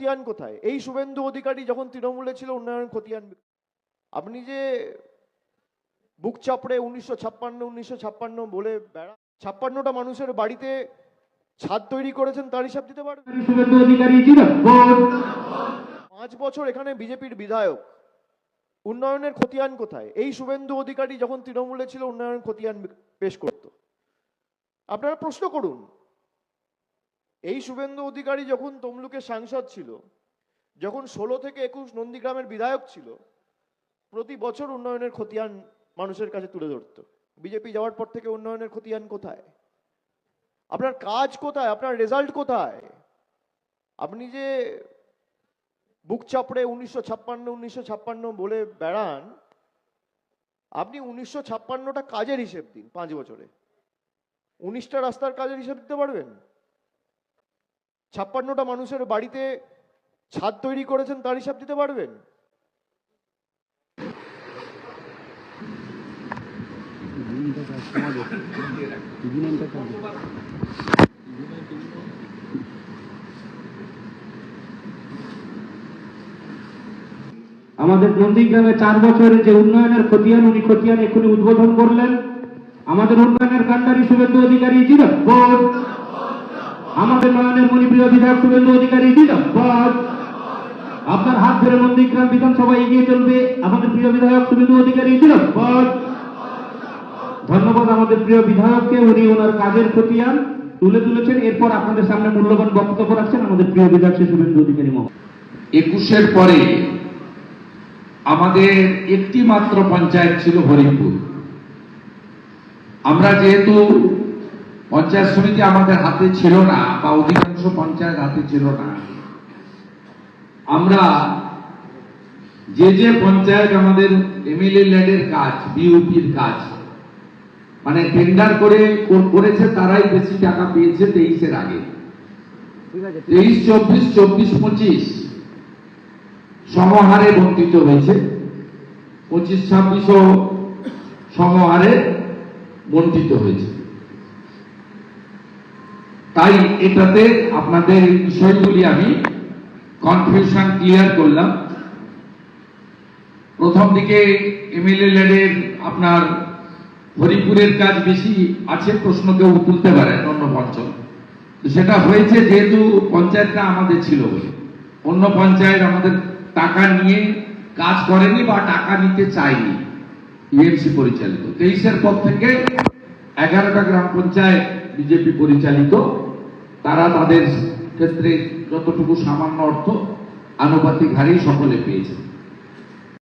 খতিয়ান কোথায়? এই শুভেন্দু অধিকারী যখন তৃণমূলে ছিল উন্নয়ন খতিয়ান আপনি যে বুক চাপড়ে উনিশশো ছাপ্পান্ন উনিশশো ছাপ্পান্ন বলে বেড়া ছাপ্পান্নটা মানুষের বাড়িতে ছাদ তৈরি করেছেন তার হিসাব দিতে পারবেন পাঁচ বছর এখানে বিজেপির বিধায়ক। উন্নয়নের খতিয়ান কোথায়? এই শুভেন্দু অধিকারী যখন তৃণমূলে ছিল উন্নয়ন খতিয়ান পেশ করত। আপনারা প্রশ্ন করুন এই শুভেন্দু অধিকারী যখন তমলুকের সাংসদ ছিল, যখন ষোলো থেকে একুশ নন্দীগ্রামের বিধায়ক ছিল, প্রতি বছর উন্নয়নের খতিয়ান মানুষের কাছে তুলে ধরত। বিজেপি যাওয়ার পর থেকে উন্নয়নের খতিয়ান কোথায়? আপনার কাজ কোথায়? আপনার রেজাল্ট কোথায়? আপনি যে বুক চাপড়ে উনিশশো ছাপ্পান্ন উনিশশো ছাপ্পান্ন বলে বেড়ান, আপনি উনিশশো ছাপ্পান্নটা কাজের হিসেব দিন পাঁচ বছরে। উনিশটা রাস্তার কাজের হিসেব দিতে পারবেন? ছাপ্পান্নটা মানুষের বাড়িতে ছাদ তৈরি করেছেন, তার হিসাব দিতে পারবেন? আমাদের নন্দীগ্রামে চার বছরের যে উন্নয়নের খতিয়ান, উনি খতিয়ান এক্ষুনি উদ্বোধন করলেন। আমাদের উন্নয়নের কান্ডারি শুভেন্দু অধিকারী জিন্দাবাদ আমাদের নয়নের মণিপ্রিয় বিধায়ক শুভেন্দু অধিকারী জিন্দাবাদ আপনার হাত ধরে নন্দীগ্রাম বিধানসভা এগিয়ে চলবে আমাদের প্রিয় বিধায়ক শুভেন্দু অধিকারী জিন্দাবাদ ধন্যবাদ আমাদের প্রিয় বিধায়ককে, উনি ওনার কাজের খতিয়ান তুলে তুলেছেন। এরপর আপনাদের সামনে মূল্যবান বক্তব্য রাখছেন আমাদের প্রিয় বিধায়ক শ্রী শুভেন্দু অধিকারী মহোদয়। একুশের পরে আমাদের একটি মাত্র পঞ্চায়েত ছিল হরিপুর। আমরা যেহেতু পঞ্চায়েত সমিতি আমাদের হাতে ছিল না বা অধিকাংশ পঞ্চায়েত হাতে ছিল না। আমরা যে যে পঞ্চায়েত আমাদের এমএলএ ল্যাডের কাজ বিউপির কাজ মানে টেন্ডার করে করেছে তারাই বেশি টাকা পেয়েছে তেইশের আগে। তেইশ চব্বিশ চব্বিশ পঁচিশ সমহারে বন্টিত হয়েছে। পঁচিশ ছাব্বিশও সমহারে বন্টিত হয়েছে। তাই এটাতে আপনাদের বিষয়গুলি আমি কনফিউশন ক্লিয়ার করলাম। প্রথম দিকে এমএলএ ল্যাডের আপনার হরিপুরের কাজ বেশি আছে, প্রশ্ন কেউ তুলতে পারে অন্য পঞ্চম সেটা হয়েছে যেহেতু পঞ্চায়েতটা আমাদের ছিল অন্য পঞ্চায়েত আমাদের টাকা নিয়ে কাজ করেনি বা টাকা নিতে চায়নি ইএমসি পরিচালিত। তেইশের পর থেকে এগারোটা গ্রাম পঞ্চায়েত বিজেপি পরিচালিত। তারা তাদের ক্ষেত্রে যতটুকু সামান্য অর্থ আনুপাতিক হারেই সকলে পেয়েছে।